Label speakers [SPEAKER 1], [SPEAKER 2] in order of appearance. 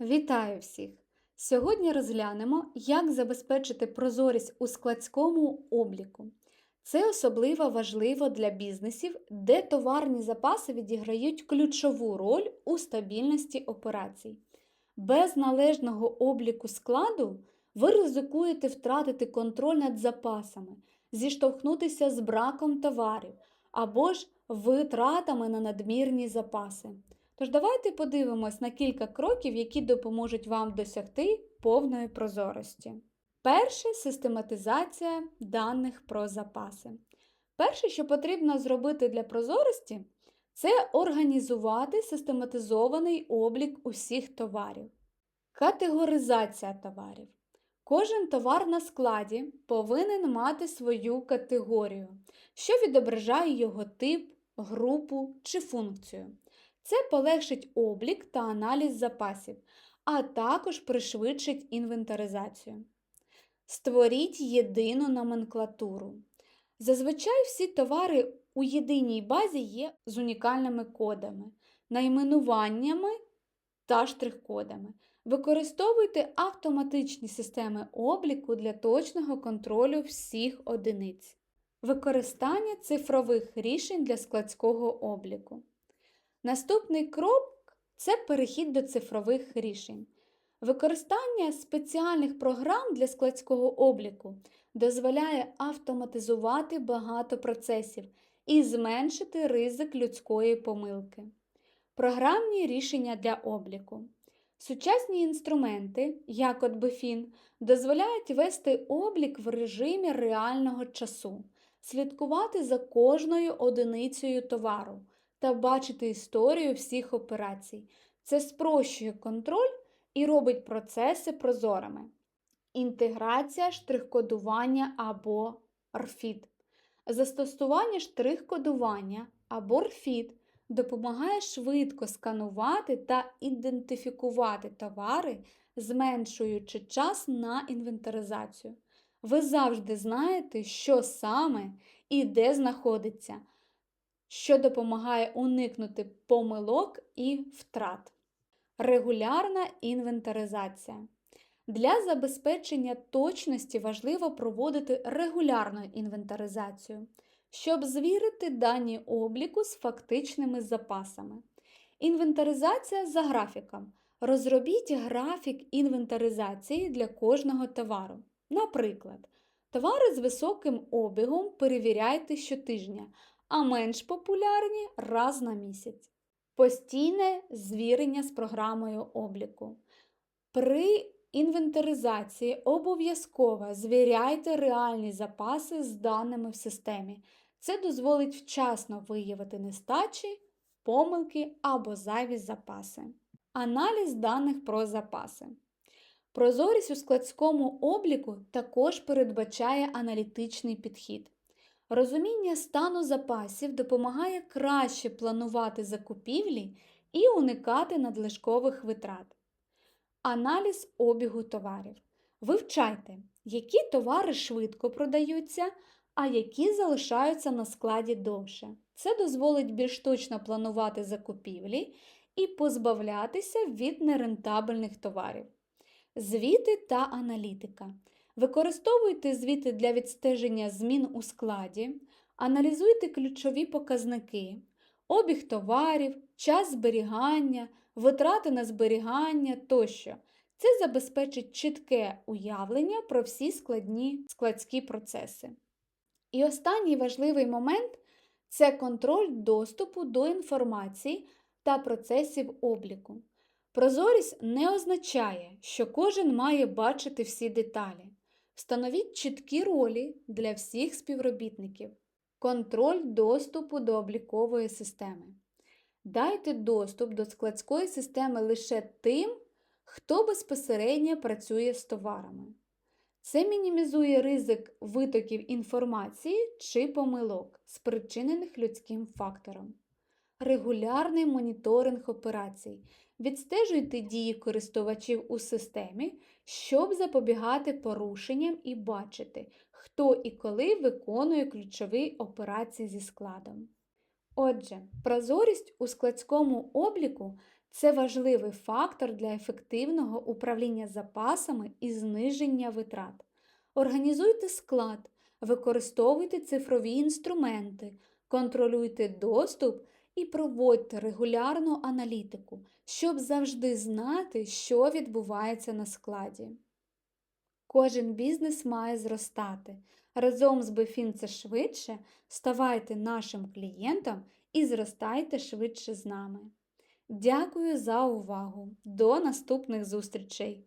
[SPEAKER 1] Вітаю всіх! Сьогодні розглянемо, як забезпечити прозорість у складському обліку. Це особливо важливо для бізнесів, де товарні запаси відіграють ключову роль у стабільності операцій. Без належного обліку складу ви ризикуєте втратити контроль над запасами, зіштовхнутися з браком товарів або ж витратами на надмірні запаси. Тож давайте подивимось на кілька кроків, які допоможуть вам досягти повної прозорості. Перше систематизація даних про запаси. Перше, що потрібно зробити для прозорості, це організувати систематизований облік усіх товарів. Категоризація товарів. Кожен товар на складі повинен мати свою категорію, що відображає його тип, групу чи функцію. Це полегшить облік та аналіз запасів, а також пришвидшить інвентаризацію. Створіть єдину номенклатуру. Зазвичай всі товари у єдиній базі є з унікальними кодами, найменуваннями та штрих-кодами. Використовуйте автоматичні системи обліку для точного контролю всіх одиниць. Використання цифрових рішень для складського обліку. Наступний крок це перехід до цифрових рішень. Використання спеціальних програм для складського обліку дозволяє автоматизувати багато процесів і зменшити ризик людської помилки. Програмні рішення для обліку. Сучасні інструменти, як от BFIN, дозволяють вести облік в режимі реального часу, слідкувати за кожною одиницею товару та бачити історію всіх операцій. Це спрощує контроль і робить процеси прозорими. Інтеграція штрих-кодування або RFID. Застосування штрих-кодування або RFID допомагає швидко сканувати та ідентифікувати товари, зменшуючи час на інвентаризацію. Ви завжди знаєте, що саме і де знаходиться що допомагає уникнути помилок і втрат. Регулярна інвентаризація. Для забезпечення точності важливо проводити регулярну інвентаризацію, щоб звірити дані обліку з фактичними запасами. Інвентаризація за графіком. Розробіть графік інвентаризації для кожного товару. Наприклад, товари з високим обігом перевіряйте щотижня, а менш популярні раз на місяць. Постійне звірення з програмою обліку. При інвентаризації обов'язково звіряйте реальні запаси з даними в системі. Це дозволить вчасно виявити нестачі, помилки або зайві запаси. Аналіз даних про запаси. Прозорість у складському обліку також передбачає аналітичний підхід. Розуміння стану запасів допомагає краще планувати закупівлі і уникати надлишкових витрат. Аналіз обігу товарів. Вивчайте, які товари швидко продаються, а які залишаються на складі довше. Це дозволить більш точно планувати закупівлі і позбавлятися від нерентабельних товарів. Звіти та аналітика. Використовуйте звіти для відстеження змін у складі, аналізуйте ключові показники, обіг товарів, час зберігання, витрати на зберігання тощо. Це забезпечить чітке уявлення про всі складні складські процеси. І останній важливий момент це контроль доступу до інформації та процесів обліку. Прозорість не означає, що кожен має бачити всі деталі. Встановіть чіткі ролі для всіх співробітників. Контроль доступу до облікової системи. Дайте доступ до складської системи лише тим, хто безпосередньо працює з товарами. Це мінімізує ризик витоків інформації чи помилок, спричинених людським фактором. Регулярний моніторинг операцій. Відстежуйте дії користувачів у системі, щоб запобігати порушенням і бачити, хто і коли виконує ключові операції зі складом. Отже, прозорість у складському обліку Це важливий фактор для ефективного управління запасами і зниження витрат. Організуйте склад, використовуйте цифрові інструменти, контролюйте доступ і проводьте регулярну аналітику, щоб завжди знати, що відбувається на складі. Кожен бізнес має зростати. Разом з Бефін це швидше, ставайте нашим клієнтом і зростайте швидше з нами. Дякую за увагу! До наступних зустрічей!